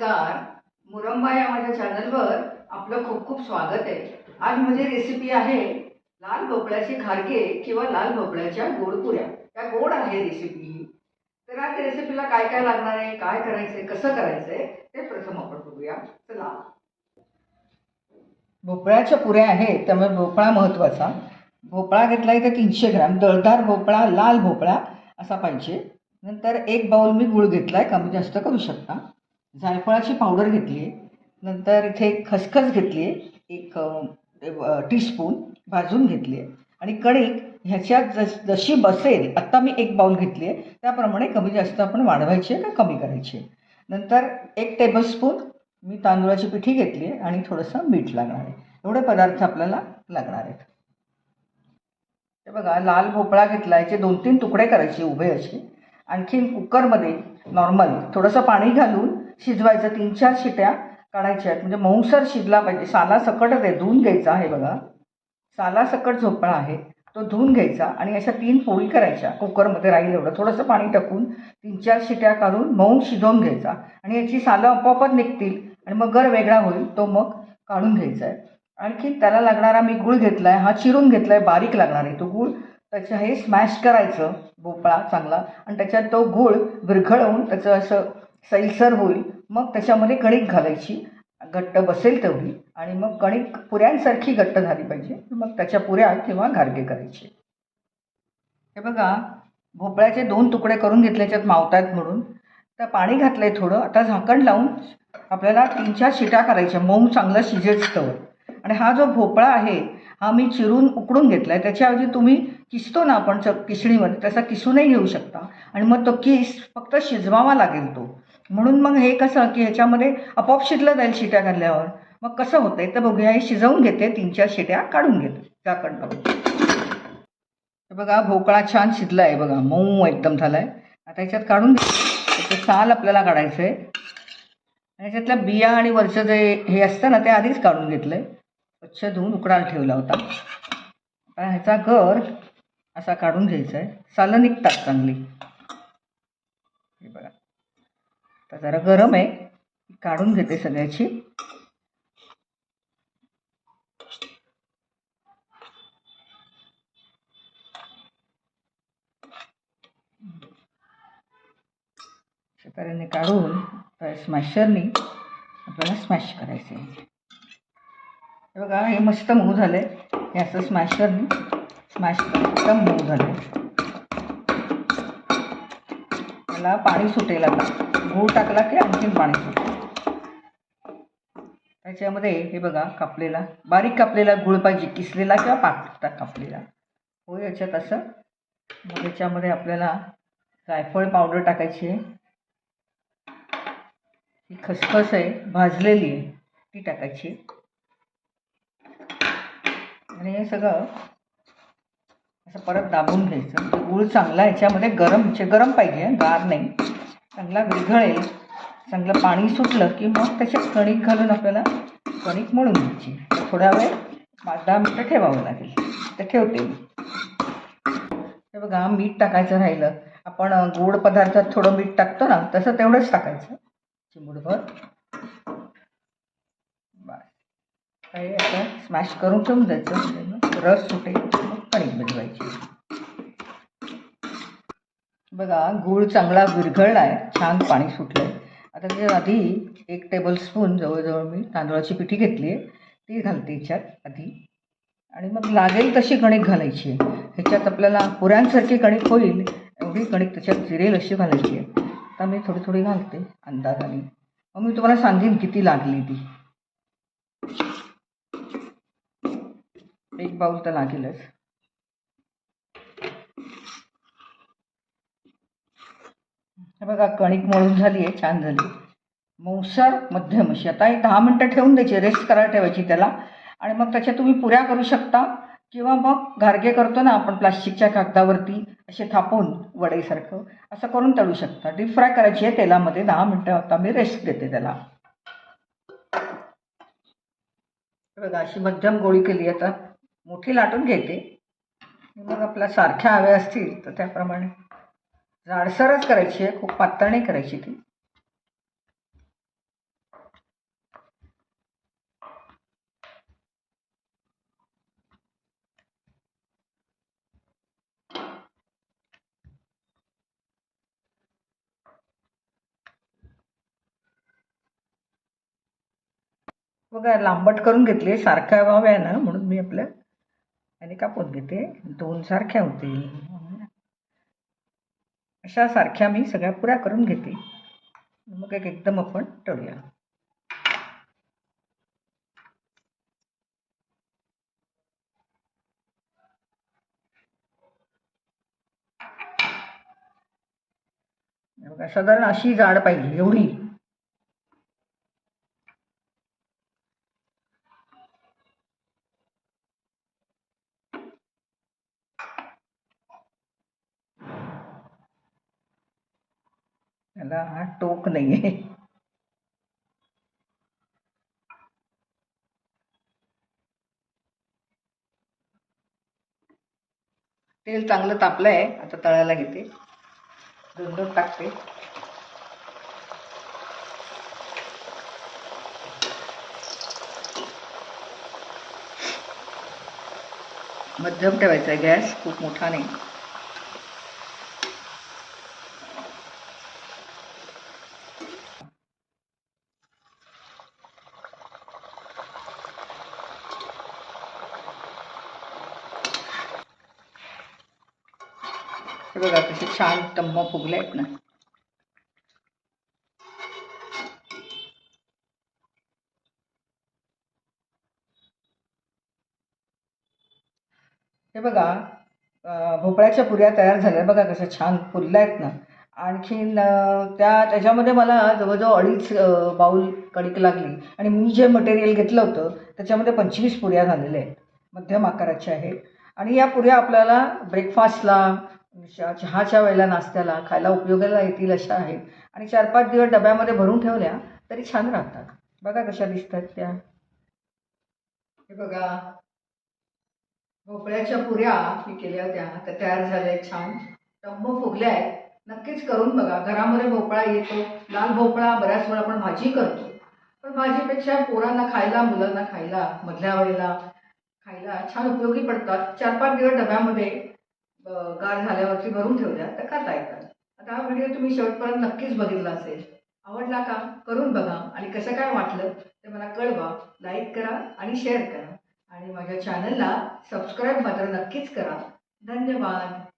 नमस्कार. मुरंबा या माझ्या चॅनलवर आपलं खूप खूप स्वागत आहे. आज माझी रेसिपी आहे लाल भोपळ्याचे खारके किंवा लाल भोपळ्याच्या गोडपुऱ्या त्या गोड आहे रेसिपी तर आज रेसिपीला काय काय लागणार आहे काय करायचंय कसं करायचंय ते प्रथम आपण बघूया. चला. भोपळ्याच्या पुऱ्या आहेत त्यामुळे भोपळा महत्त्वाचा भोपळा घेतला तर तीनशे ग्रॅम. दळदार भोपळा लाल भोपळा असा पाहिजे. नंतर एक बाउल मी गूळ घेतला आहे कमी जास्त करू शकता. जायफळाची पावडर घेतली आहे नंतर इथे खसखस घेतली आहे एक टीस्पून भाजून घेतली. आहे आणि कणिक ह्याच्यात जस जशी बसेल आत्ता मी एक बाउल घेतली आहे त्याप्रमाणे कमी जास्त आपण वाढवायची आहे का कमी करायची आहे? नंतर एक टेबलस्पून मी तांदूळाची पिठी घेतली आहे आणि थोडंसं मीठ लागणार आहे. एवढे पदार्थ आपल्याला लागणार आहेत. ते बघा लाल भोपळा घेतला याचे दोन तीन तुकडे करायचे उभे असे. आणखीन कुकरमध्ये नॉर्मल थोडंसं पाणी घालून शिजवायचं. तीन चार शिट्या काढायच्या आहेत. म्हणजे मऊसर शिजला पाहिजे. साला सकट आहे धुवून घ्यायचा आहे बघा. साला सकट झोपळा आहे. तो धुवून घ्यायचा आणि अशा तीन पोळी करायच्या. कुकरमध्ये राहील एवढं. थोडंसं पाणी टाकून तीन चार शिट्या काढून मऊ शिजवून घ्यायचा. आणि याची सालं आपोआपच निघतील आणि मग गर वेगळा होईल. तो मग काढून घ्यायचा आहे. आणखी त्याला लागणारा मी गूळ घेतला आहे हा चिरून घेतला आहे बारीक लागणार आहे तो गूळ. त्याचं हे स्मॅश करायचं. भोपळा चांगला. आणि त्याच्यात तो गूळ विरघळवून त्याचं असं सैलसर होईल. मग त्याच्यामध्ये कणिक घालायची. घट्ट बसेल तेवढी. आणि मग कणिक पुऱ्यांसारखी घट्ट झाली पाहिजे. मग त्याच्या पुऱ्या किंवा घारगे करायचे. हे बघा. भोपळ्याचे दोन तुकडे करून घेतले याच्यात मावतायत म्हणून. तर पाणी घातलं आहे थोडं. आता झाकण लावून आपल्याला तीन चार शिट्या करायच्या. मऊ चांगलं शिजेच तवर. आणि हा जो भोपळा आहे हा मी चिरून उकडून घेतला आहे त्याच्याऐवजी तुम्ही किसतो ना आपण च किसणीमध्ये तसा किसूनही घेऊ शकता. आणि मग तो किस फक्त शिजवावा लागेल तो. म्हणून मग हे कसं की ह्याच्यामध्ये आपोआप शिजलं जाईल शिट्या घातल्यावर मग कसं होतंय तर बघूया हे शिजवून घेते तीन चार शिट्या काढून घेते. त्याकडनं बघू. बघा भोकळा छान शिजला आहे बघा. मऊ एकदम झाला आहे आता ह्याच्यात काढून त्याचं साल आपल्याला काढायचं आहे आणि ह्याच्यातल्या बिया आणि वरचं जे हे असतं ना ते आधीच काढून घेतलं आहे स्वच्छ धुवून उकडायला ठेवला होता. आता ह्याचा गर असा काढून घ्यायचा आहे सालं निघतात चांगली. हे बघा. आता जरा गरम आहे. काढून घेते सगळ्याची. तऱ्हेने काढून स्मॅशरनी आपल्याला स्मॅश करायचे आहे बघा हे मस्त मऊ झालं आहे हे असं स्मॅशरनी स्मॅश एकदम मऊ झालं आहे त्याला पाणी सुटेल आता. गूळ टाकला की आणखीन पाणी सुटेल. त्याच्यामध्ये हे बघा कापलेला बारीक कापलेला गुळ पाहिजे किसलेला किंवा पाकता कापलेला. हो याच्यात असं. मग याच्यामध्ये आपल्याला जायफळ पावडर टाकायची आहे. ही खसखस आहे भाजलेली आहे ती टाकायची आणि हे सगळं असं परत दाबून घ्यायचं. गूळ चांगला ह्याच्यामध्ये गरम म्हणजे गरम पाहिजे गार नाही. चांगला विरघळेल चांगलं पाणी सुटलं की मग त्याच्यात कणिक घालून आपल्याला कणिक मळून घ्यायची. थोडा वेळ पाच दहा मिनटं ठेवावं लागेल. तर ठेवते मी. हे बघा मीठ टाकायचं राहिलं. आपण गोड पदार्थात थोडं मीठ टाकतो ना तसं तेवढंच टाकायचं. चिमूटभर. बस. काही आता स्मॅश करून ठेवून द्यायचं. मग रस सुटेल मग कणिक भिजवायची बघा गूळ चांगला विरघळला आहे छान पाणी सुटलं आहे आता त्याच्यात आधी एक टेबलस्पून जवळजवळ मी तांदळाची पिठी घेतली आहे ती घालते ह्याच्यात आधी. आणि मग लागेल तशी कणिक घालायची आहे. ह्याच्यात आपल्याला पुऱ्यांसारखी कणिक होईल एवढी कणिक त्याच्यात जिरेल अशी घालायची आहे. आता मी थोडी थोडी घालते अंदाजाने. मग मी तुम्हाला सांगेन किती लागली ती. एक पाऊल तर लागेलच. हे बघा कणिक मळून झाली आहे छान झाली. मऊसर मध्यम अशी. आता एक दहा मिनटं ठेवून द्यायची रेस्ट करायला ठेवायची त्याला. आणि मग त्याच्या तुम्ही पुऱ्या करू शकता. किंवा मग घारगे करतो ना आपण प्लास्टिकच्या कागदावरती असे थापून वडईसारखं असं करून तळू शकता. डीप फ्राय करायची आहे तेलामध्ये दहा मिनटं आता मी रेस्ट देते त्याला. बघा अशी मध्यम गोळी केली आता. मोठी लाटून घेते. मग आपल्या सारख्या हव्या असतील तर त्याप्रमाणे जाडसरच करायची आहे खूप पातळणी करायची ती. बघा लांबट करून घेतली सारख्या व्हाव्या ना म्हणून मी आपल्या आणि कापून घेते. दोन सारख्या होतील. अशा सारख्या मी सगळ्या पुऱ्या करून घेते. मग एक एकदम आपण टळूया बघा साधारण अशी जाड पाहिजे एवढी. त्याला हा टोक नाही आहे तेल चांगलं तापलं आहे आता तळायला घेते. दोन दोन टाकते. मध्यम ठेवायचा आहे गॅस खूप मोठा नाही. हे बघा कसे छान टम्म फुगले आहेत ना. हे बघा भोपळ्याच्या पुऱ्या तयार झाल्या. बघा कशा छान फुलल्या आहेत ना. आणखीन त्या त्याच्यामध्ये मला जवळजवळ अडीच बाऊल कणिक लागली. आणि मी जे मटेरियल घेतलं होतं त्याच्यामध्ये पंचवीस पुऱ्या झालेल्या आहेत. मध्यम आकाराच्या आहेत. आणि या पुऱ्या आपल्याला ब्रेकफास्टला चहाच्या वेळेला नाश्त्याला खायला उपयोगाला येतील अशा आहेत. आणि चार पाच दिवस डब्यामध्ये भरून ठेवल्या तरी छान राहतात. बघा कशा दिसतात त्या. हे बघा. भोपळ्याच्या पुऱ्या मी केल्या होत्या त्या तयार झाल्या आहेत छान. टंब फुगल्या आहेत. नक्कीच करून बघा. घरामध्ये भोपळा येतो. लाल भोपळा बऱ्याच वेळा आपण भाजी करतो. पण भाजीपेक्षा पोरांना खायला मुलांना खायला मधल्या वेळेला खायला छान उपयोगी पडतात. चार पाच दिवस डब्यामध्ये गार झाल्यावरती भरून ठेवल्या तर खाता येतात आता हा व्हिडिओ तुम्ही शेवटपर्यंत नक्कीच बघितला असेल. आवडला का? करून बघा. आणि कसं काय वाटलं ते मला कळवा. लाईक करा आणि शेअर करा. आणि माझ्या चॅनलला सबस्क्राईब मात्र नक्कीच करा. धन्यवाद.